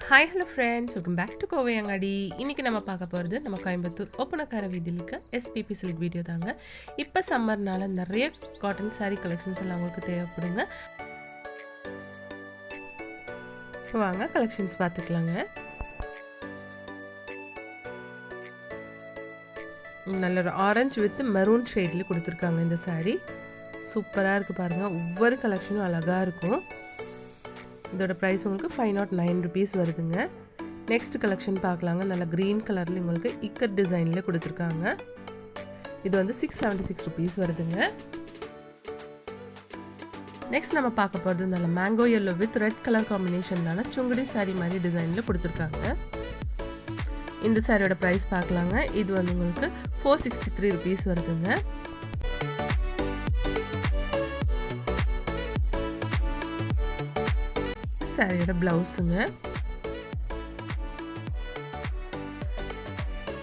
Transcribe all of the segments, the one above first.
Hi hello friends welcome back to Kovai Angadi இன்றைக்கி நம்ம பார்க்க போகிறது நம்ம கோயம்புத்தூர் ஒப்பனக்கார வீதியில் இருக்க எஸ்பிபி சில்க் வீடியோ தாங்க. இப்போ சம்மர்னால நிறைய காட்டன் சாரீ கலெக்ஷன்ஸ் எல்லாம் உங்களுக்கு தேவைப்படுங்க. வாங்க கலெக்ஷன்ஸ் பார்த்துக்கலாங்க. நல்ல ஒரு ஆரஞ்சு வித் மெரூன் ஷேட்லேயே கொடுத்துருக்காங்க இந்த சாரீ சூப்பராக இருக்குது பாருங்கள் ஒவ்வொரு கலெக்ஷனும் அழகாக இருக்கும். இதோட ப்ரைஸ் உங்களுக்கு ஃபைவ் நாட் நைன் ருபீஸ் வருதுங்க. நெக்ஸ்ட் கலெக்ஷன் பார்க்கலாங்க. நல்ல க்ரீன் கலரில் உங்களுக்கு இக்கட் டிசைனில் கொடுத்துருக்காங்க. இது வந்து சிக்ஸ் செவன்ட்டி சிக்ஸ் ருபீஸ் வருதுங்க. நெக்ஸ்ட் நம்ம பார்க்க போகிறது நல்ல mango yellow with red colour காம்பினேஷனால Sungudi sari மாதிரி டிசைனில் கொடுத்துருக்காங்க. இந்த சாரியோட ப்ரைஸ் பார்க்கலாங்க. இது வந்து உங்களுக்கு ஃபோர் சிக்ஸ்டி த்ரீ ருபீஸ் வருதுங்க. சாரியோட ப்ளவுஸுங்க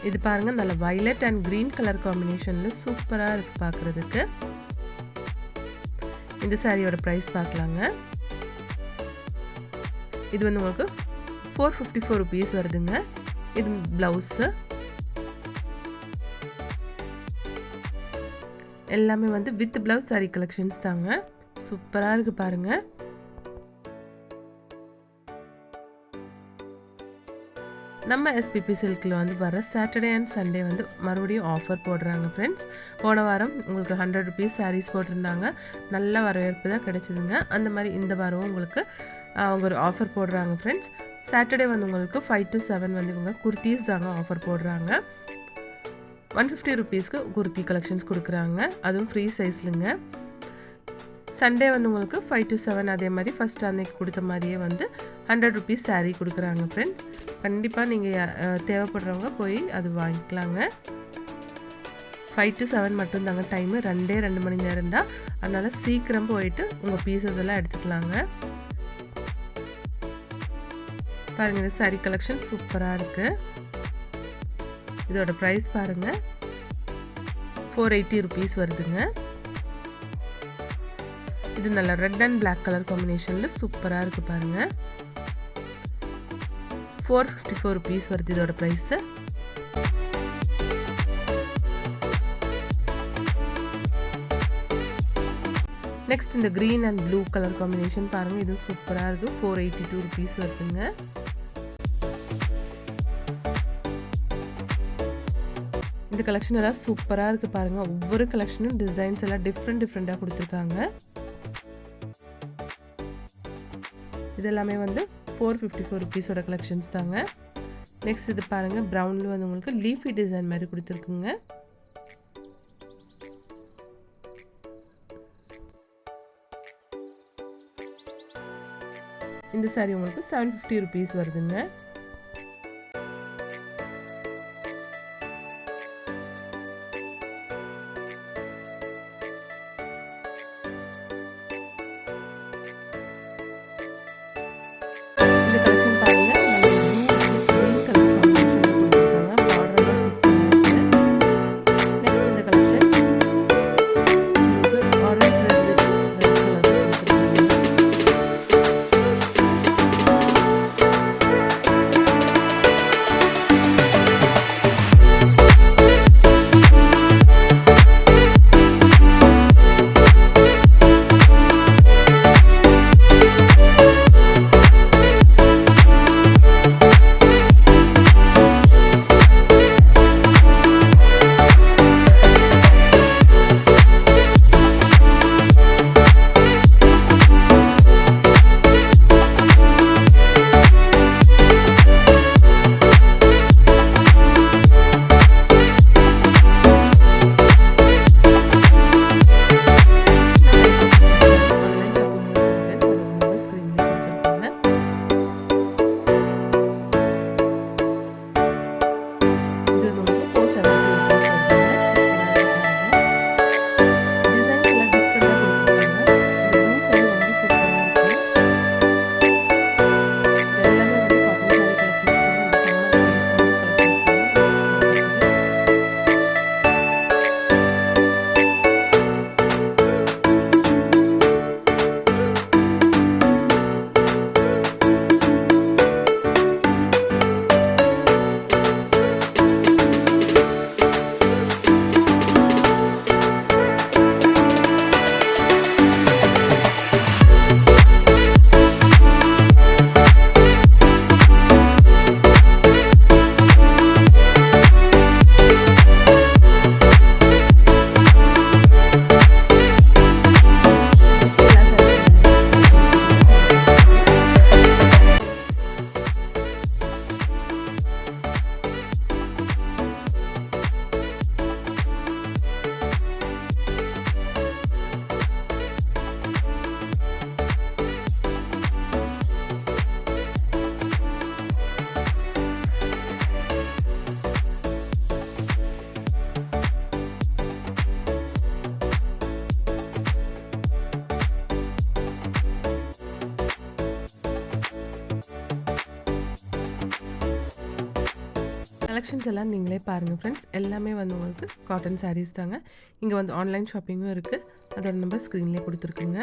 இது பாருங்க நல்ல வயலட் அண்ட் க்ரீன் கலர் காம்பினேஷனில் சூப்பராக இருக்கு பார்க்குறதுக்கு இந்த சாரியோட ப்ரைஸ் பார்க்கலாங்க இது வந்து உங்களுக்கு ஃபோர் ஃபிஃப்டி ஃபோர் ருபீஸ் வருதுங்க. இது ப்ளவுஸு எல்லாமே வந்து வித் ப்ளவுஸ் சாரி கலெக்ஷன்ஸ் தாங்க. சூப்பராக இருக்குது பாருங்கள் நம்ம எஸ்பிபி சில்கில் வந்து வர சாட்டர்டே அண்ட் சண்டே வந்து மறுபடியும் ஆஃபர் போடுறாங்க ஃப்ரெண்ட்ஸ் போன வாரம் உங்களுக்கு ஹண்ட்ரட் ருபீஸ் சாரீஸ் போட்டிருந்தாங்க. நல்ல வரவேற்பு தான் கிடைச்சிதுங்க. அந்த மாதிரி இந்த வாரமும் உங்களுக்கு அவங்க ஒரு ஆஃபர் போடுறாங்க ஃப்ரெண்ட்ஸ் சாட்டர்டே வந்து உங்களுக்கு ஃபைவ் டு செவன் வந்து இவங்க குர்த்தீஸ் தாங்க ஆஃபர் போடுறாங்க. ஒன் ஃபிஃப்டி ருபீஸ்க்கு குர்த்தி கலெக்ஷன்ஸ் கொடுக்குறாங்க. அதுவும் ஃப்ரீ சைஸ்லுங்க சண்டே வந்து உங்களுக்கு ஃபைவ் டு செவன் அதே மாதிரி ஃபஸ்ட் அன்னைக்கு கொடுத்த மாதிரியே வந்து ஹண்ட்ரட் ருபீஸ் சாரீ கொடுக்குறாங்க ஃப்ரெண்ட்ஸ் கண்டிப்பாக நீங்கள் தேவைப்படுறவங்க போய் அது வாங்கிக்கலாங்க. ஃபைவ் டு செவன் மட்டும் தாங்க டைமு ரெண்டே ரெண்டு மணி நேரம் தான். அதனால் சீக்கிரம் போயிட்டு உங்கள் பீசஸ் எல்லாம் எடுத்துக்கலாங்க. பாருங்கள் இந்த saree கலெக்ஷன் சூப்பராக இருக்குது இதோட ப்ரைஸ் பாருங்கள் ஃபோர் எயிட்டி ருபீஸ் வருதுங்க. இது நல்ல ரெட் அண்ட் பிளாக் கலர் காம்பினேஷனில் சூப்பராக இருக்குது பாருங்கள் ஃபோர் ஃபிஃப்டி ஃபோர் ருபீஸ் வருது இதோட ப்ரைஸு நெக்ஸ்ட் இந்த green and blue colour combination பாருங்கள் இதுவும் சூப்பராக இருக்குது ஃபோர் எயிட்டி டூ ருபீஸ் வருதுங்க. இந்த கலெக்ஷன் எல்லாம் சூப்பராக இருக்குது பாருங்கள் ஒவ்வொரு கலெக்ஷனும் டிசைன்ஸ் எல்லாம் டிஃப்ரெண்ட் டிஃப்ரெண்ட்டாக கொடுத்துருக்காங்க. இதெல்லாமே வந்து ஃபோர் ஃபிஃப்டி ஃபோர் ருபீஸோட கலெக்ஷன்ஸ் தாங்க. நெக்ஸ்ட் இது பாருங்கள் ப்ரௌனில் வந்து உங்களுக்கு லீஃபி டிசைன் மாதிரி கொடுத்துருக்குங்க. இந்த சாரி உங்களுக்கு செவன் ஃபிஃப்டி ருபீஸ் வருதுங்க. கலெக்ஷன்ஸ் எல்லாம் நீங்களே பாருங்கள் ஃப்ரெண்ட்ஸ் எல்லாமே வந்து உங்களுக்கு காட்டன் சாரீஸ் தாங்க. இங்கே வந்து ஆன்லைன் ஷாப்பிங்கும் இருக்குது அதோட நம்பர் ஸ்க்ரீன்லேயே கொடுத்துருக்குங்க.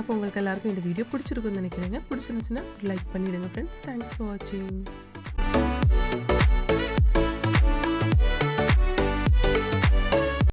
அப்போ உங்களுக்கு எல்லாருக்கும் இந்த வீடியோ பிடிச்சிருக்குன்னு நினைக்கிறேங்க. பிடிச்சிருந்துச்சுன்னா லைக் பண்ணிவிடுங்க ஃப்ரெண்ட்ஸ் தேங்க்ஸ் ஃபார் வாட்சிங்